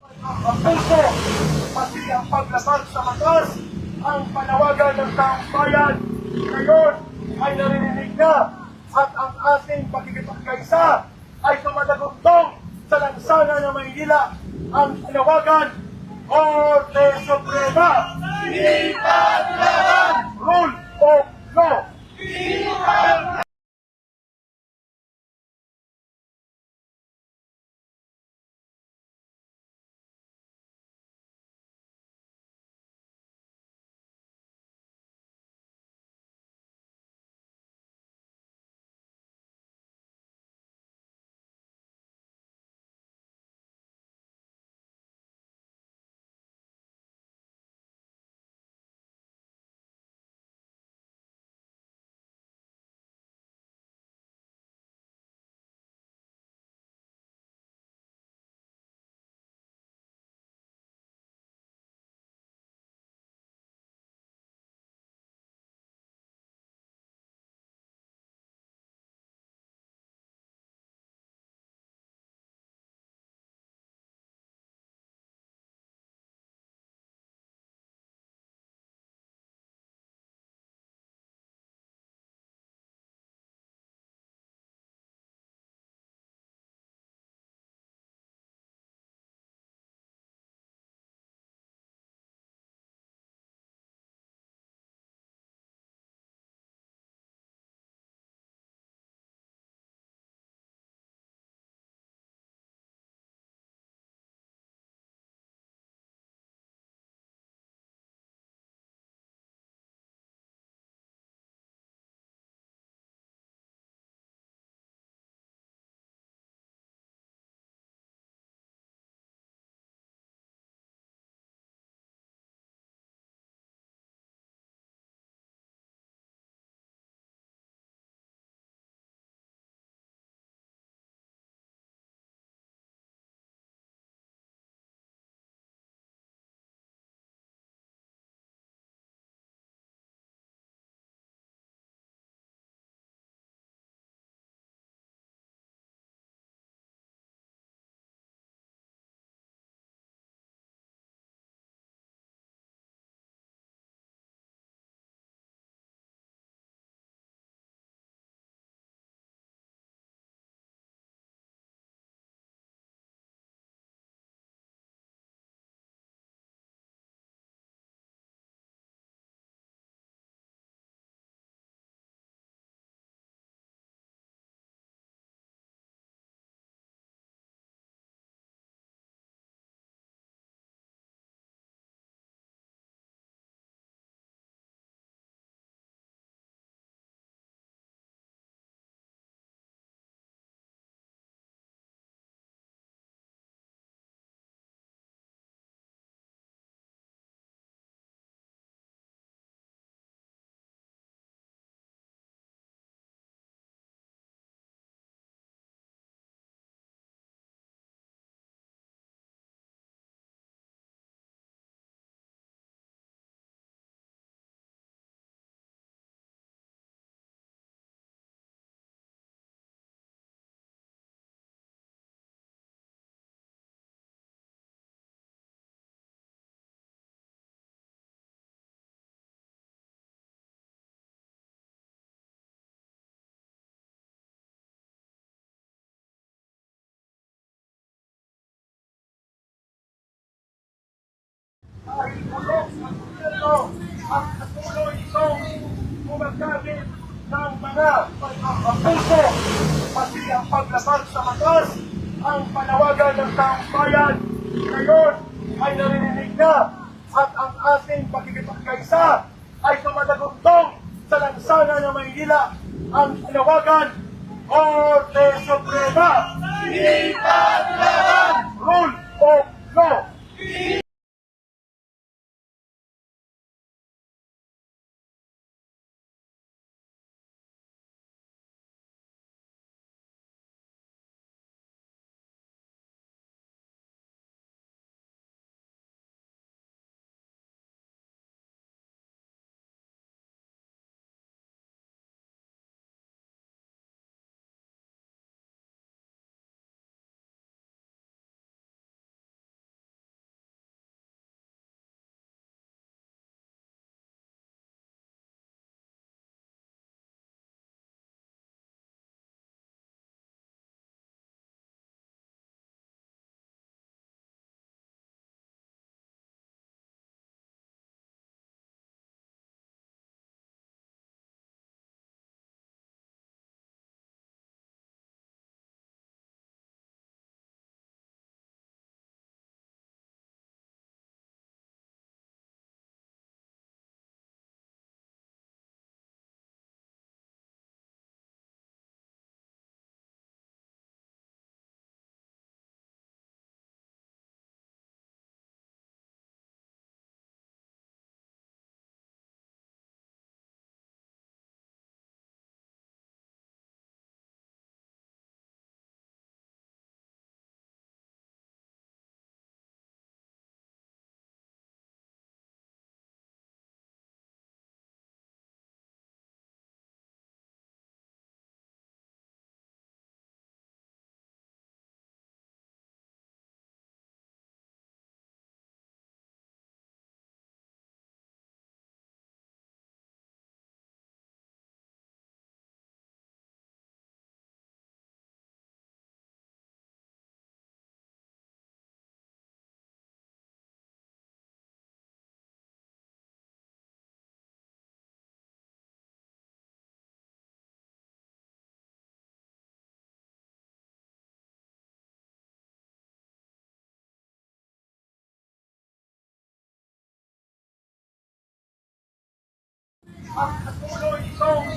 Ang puso, pati ang paglabag sa batas, ang panawagan ng taong ay naririnig na at ang ating pagkikipagkaisa ay tumatagundong sa lansana ng Maynila ang panawagan Korte Suprema! Ipaglaban! Bulok ng gobyerno at patuloy itong gumagamit ng mga pag-abuso pati ang paglabag sa batas ang panawagan ng taong bayan ngayon ay naririnig na at ang ating pagkikipagkaisa ay tumatagundong sa lansana ng Maynila ang panawagan Korte Suprema! Ipaglaban! Rule of law! Ang patuloy itong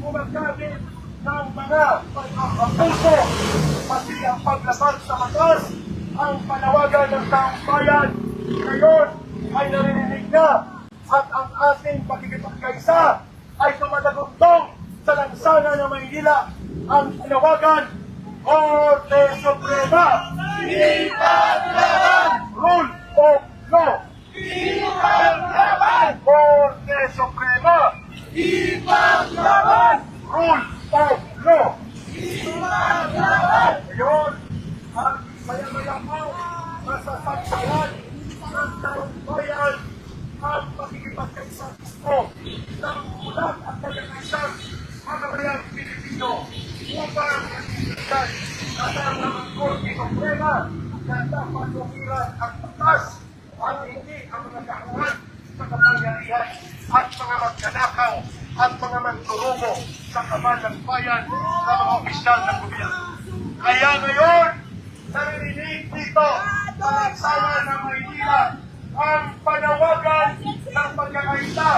gumagamit ng mga pag-abuso, pati ang paglabag sa batas, ang panawagan ng taong bayan. Ngayon ay narinig na at ang ating pagkikipagkaisa ay tumatagundong sa lansana ng Maynila ang panawagan Korte Suprema! Ipaglaban! Rule of law! Ipaglaban! Korte Suprema! Ipaglaban! Rule of law! Ipaglaban! Ngayon, ang maya-maya po, masasaksihan ng taong bayan ang pakikipagkaisa ko ng ulat at pagkakaisang mga bayang Pilipino upang magbibigay kasama ng Korte Suprema na dapat umiran ang batas at hindi ang mga kahuan sa kapangyarihan at mga magnanakaw at mga manturugo sa kaban ng bayan sa mga opisyal ng gobyerno. Kaya ngayon, narinig dito sa Lansana ng Maynila ang panawagan ng pagkakaisa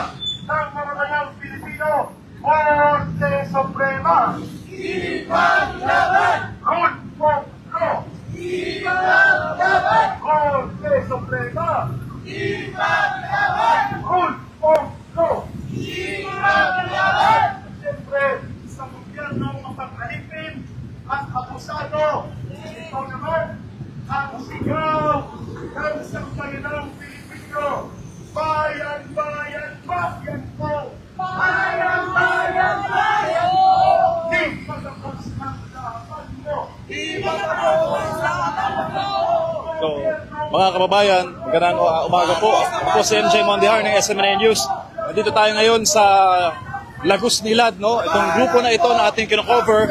ng mga bayang Pilipino Korte Suprema. Ipaglaban! Rule of law! Ipaglaban! Korte Suprema! Ipaglaban! Rule of law! Ipaglaban! Siyempre, sa gobyerno mapaghalipin at abusado, ito naman ang sigaw ng sambayanang Pilipino. Bayan, bayan, bayan po! Bayan, bayan, bayan po! Di matapos ang laban mo! Di matapos ang laban mo! So, mga kababayan, magandang uh, umaga po. Ako si MJ Mondihar ng SMNA News. Nandito tayo ngayon sa Lagos Nilad, no? Itong grupo na ito na ating kinocover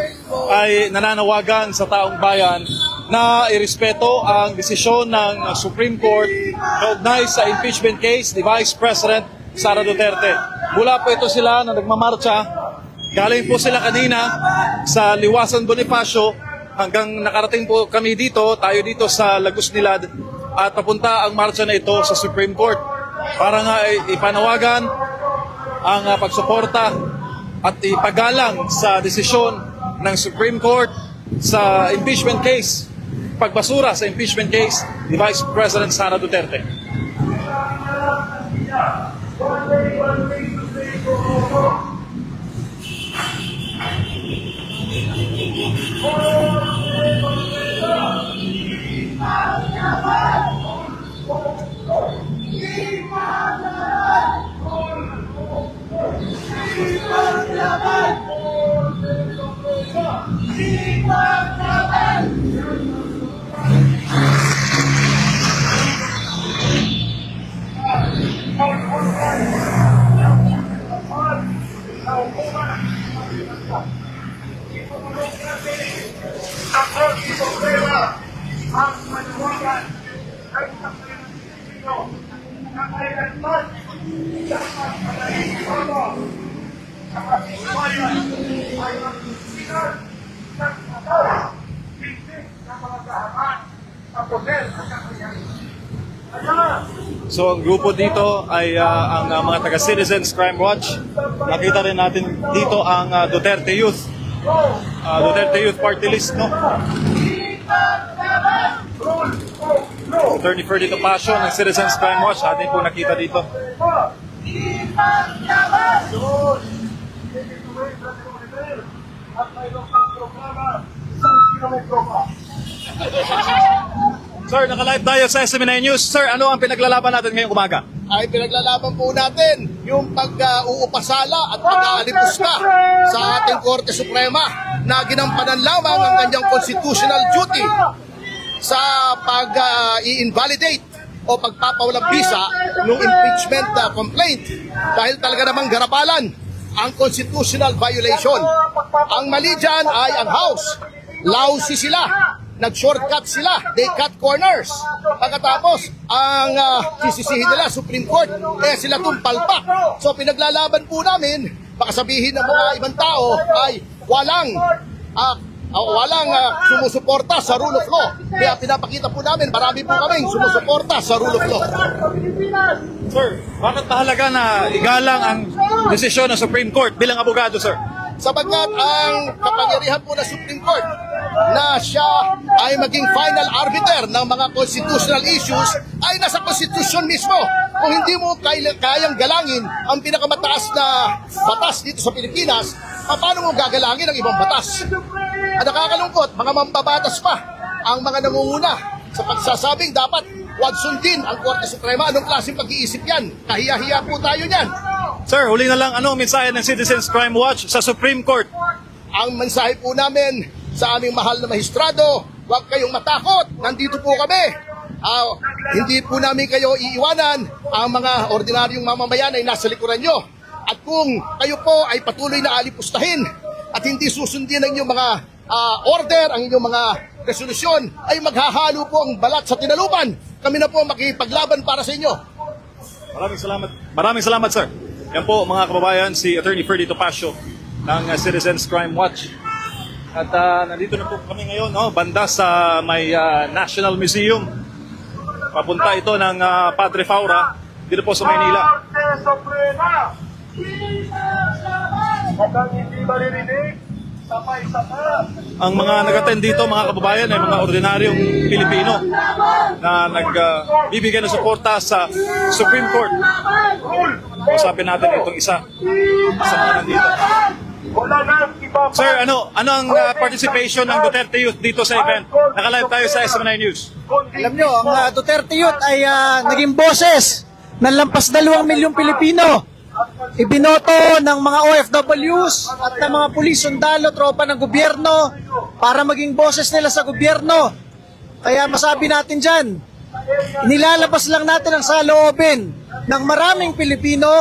ay nananawagan sa taong bayan na irespeto ang desisyon ng Supreme Court kaugnay sa impeachment case ni Vice President Sara Duterte. Mula po ito sila na nagmamarcha. Galing po sila kanina sa Liwasan Bonifacio hanggang nakarating po kami dito, tayo dito sa Lagos Nilad at papunta ang marcha na ito sa Supreme Court para nga ipanawagan ang uh, pagsuporta at ipagalang sa desisyon ng Supreme Court sa impeachment case, pagbasura sa impeachment case ni Vice President Sara Duterte. One Ako si Problema ang manuwagan ay ng Pilipino na kailanman dapat panahihiwala sa ating bayan ay magsisinan ng batas hindi ng mga kahaman sa poder at So ang grupo dito ay ah, ang ah, mga taga Citizens Crime Watch. Nakita rin natin dito ang ah, Duterte Youth. Ah, Duterte Youth Party List, no? Attorney Ferdinand Passion ng Citizens Crime Watch. Atin po nakita dito. Sir, naka-live tayo sa SMNA News. Sir, ano ang pinaglalaban natin ngayong umaga? ay pinaglalaban po natin yung pag-uupasala at pag-aalipusta sa ating Korte Suprema na ginampanan lamang ang kanyang constitutional duty sa pag-i-invalidate o pagpapawalang bisa ng impeachment uh, complaint dahil talaga namang garabalan ang constitutional violation. Ang mali dyan ay ang House. Lousy sila. Nag-shortcut sila. They cut corners. Pagkatapos, ang uh, nila, Supreme Court, eh sila tumpalpak. So pinaglalaban po namin, baka sabihin ng mga ibang tao ay walang ah, ah, walang ah, sumusuporta sa rule of law. Kaya pinapakita po namin, marami po kaming sumusuporta sa rule of law. Sir, bakit mahalaga na igalang ang desisyon ng Supreme Court bilang abogado, sir? sapagkat ang kapangyarihan po ng Supreme Court na siya ay maging final arbiter ng mga constitutional issues ay nasa konstitusyon mismo. Kung hindi mo kay- kayang galangin ang pinakamataas na batas dito sa Pilipinas, paano mo gagalangin ang ibang batas? At nakakalungkot, mga mambabatas pa ang mga nangunguna sa pagsasabing dapat wag sundin ang Korte Suprema. Anong klaseng pag-iisip yan? Kahiya-hiya po tayo niyan. Sir, huli na lang, ano ang mensahe ng Citizens Crime Watch sa Supreme Court? ang mensahe po namin sa aming mahal na mahistrado, huwag kayong matakot, nandito po kami. Ah, hindi po namin kayo iiwanan, ang mga ordinaryong mamamayan ay nasa likuran nyo. At kung kayo po ay patuloy na alipustahin at hindi susundin ang inyong mga ah, order, ang inyong mga resolusyon, ay maghahalo po ang balat sa tinalupan. Kami na po makipaglaban para sa inyo. Maraming salamat. Maraming salamat, sir. Yan po, mga kababayan, si Attorney Ferdy Topacio ng uh, Citizens Crime Watch. At uh, nandito na po kami ngayon, no, banda sa may uh, National Museum. Papunta ito ng uh, Padre Faura, dito po sa Maynila. At ang hindi maririnig, sabay-sabay. Ang mga nag-attend dito, mga kababayan, ay mga ordinaryong Pilipino na nagbibigyan ng suporta sa Supreme Court. Usapin natin itong isa sa mga nandito. Sir, ano ano ang uh, participation ng Duterte Youth dito sa event? Nakalive tayo sa SM9 News. Alam nyo, ang uh, Duterte Youth ay ah, naging boses ng lampas dalawang milyong Pilipino. Ibinoto ng mga OFWs at ng mga pulis, sundalo, tropa ng gobyerno para maging boses nila sa gobyerno. Kaya masabi natin dyan, nilalabas lang natin ang saloobin ng maraming Pilipino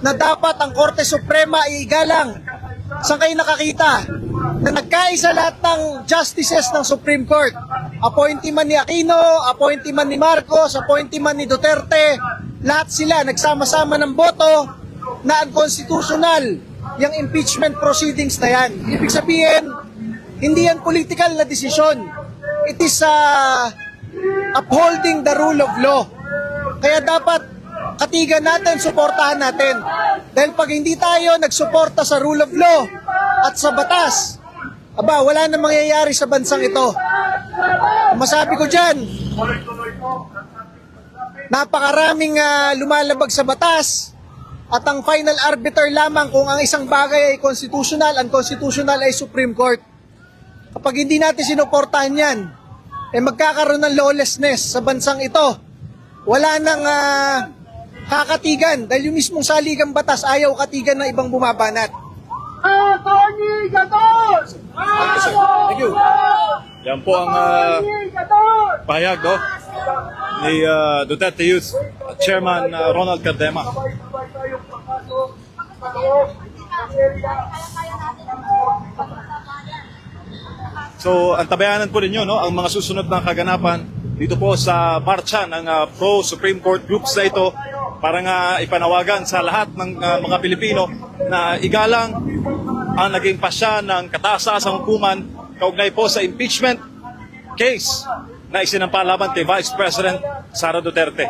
na dapat ang Korte Suprema iigalang. Saan kayo nakakita? Na nagkaisa lahat ng justices ng Supreme Court. Appointee man ni Aquino, appointee man ni Marcos, appointee man ni Duterte, lahat sila nagsama-sama ng boto na unconstitutional yung impeachment proceedings na yan. Ibig sabihin, hindi yan political na desisyon. It is uh, upholding the rule of law. Kaya dapat katigan natin, suportahan natin. Dahil pag hindi tayo nagsuporta sa rule of law at sa batas, aba, wala na mangyayari sa bansang ito. Masabi ko dyan, napakaraming ah, lumalabag sa batas at ang final arbiter lamang kung ang isang bagay ay constitutional, unconstitutional ay Supreme Court. Kapag hindi natin sinuportahan yan, eh magkakaroon ng lawlessness sa bansang ito. Wala nang ah, kakatigan dahil yung mismong saligang batas ayaw katigan ng ibang bumabanat. Attorney Gatot! Thank you. Yan po ang uh, pahayag no, ni uh, Duterte Youth Chairman uh, Ronald Cardema. So, antabayanan po ninyo no, ang mga susunod na kaganapan dito po sa marcha ng uh, pro-Supreme Court groups na ito para nga ipanawagan sa lahat ng uh, mga Pilipino na igalang ang naging pasya ng kataas-asang hukuman kaugnay po sa impeachment case na isinampa laban kay Vice President Sara Duterte.